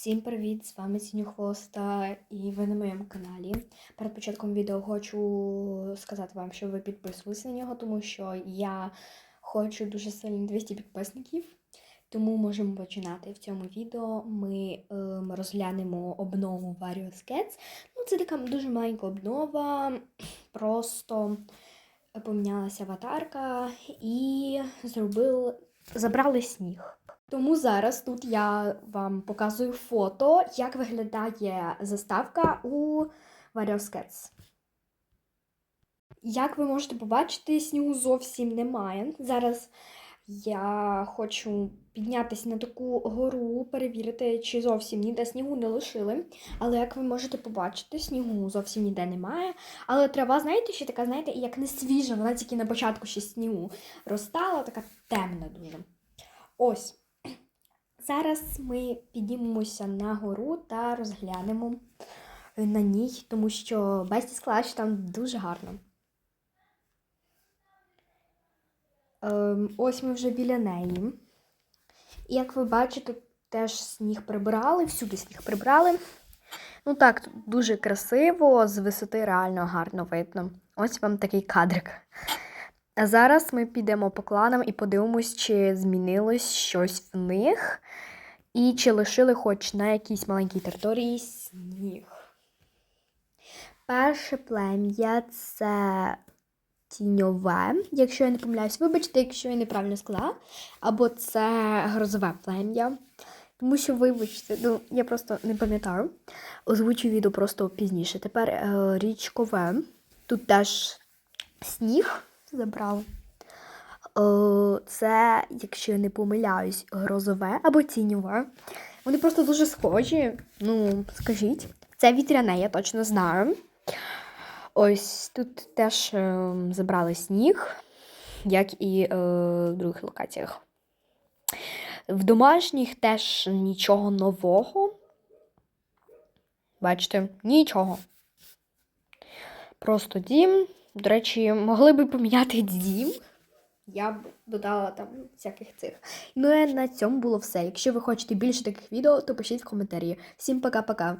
Всім привіт! З вами Сіню Хвоста і ви на моєму каналі. Перед початком відео хочу сказати вам, щоб ви підписувалися на нього, тому що я хочу дуже сильно 200 підписників. Тому можемо починати. В цьому відео ми ем, розглянемо обнову Various Cats. Ну, це така дуже маленька обнова, просто помінялася аватарка і зробили, забрали сніг. Тому зараз тут я вам показую фото, як виглядає заставка у Cats. Як ви можете побачити, снігу зовсім немає. Зараз я хочу піднятися на таку гору, перевірити, чи зовсім ніде снігу не лишили. Але як ви можете побачити, снігу зовсім ніде немає. Але трава, знаєте, ще така, знаєте, як не свіжа, вона тільки на початку ще снігу розтала, така темна дуже. Ось. Зараз ми піднімемося на гору та розглянемо на ній, тому що Бесті Склач там дуже гарно. Ем, ось ми вже біля неї. І як ви бачите, теж сніг прибрали, всюди сніг прибрали. Ну так, тут дуже красиво, з висоти реально гарно видно. Ось вам такий кадрик. А зараз ми підемо по кланам і подивимось, чи змінилось щось в них, і чи лишили хоч на якійсь маленькій території сніг. Перше плем'я це тіньове, якщо я не помиляюсь, вибачте, якщо я неправильно сказала, або це грозове плем'я. Тому що, вибачте, ну, я просто не пам'ятаю. Озвучу відео просто пізніше. Тепер е, річкове. Тут теж сніг забрав. Е, Це, якщо я не помиляюсь, грозове або тіньове. Вони просто дуже схожі. Ну, скажіть. Це вітряне, я точно знаю. Ось тут теж е, забрали сніг, як і е, в других локаціях. В домашніх теж нічого нового. Бачите, нічого. Просто дім. До речі, могли би поміняти дім. Я б додала там всяких цих. Ну і на цьому було все. Якщо ви хочете більше таких відео, то пишіть в коментарі. Всім пока-пока.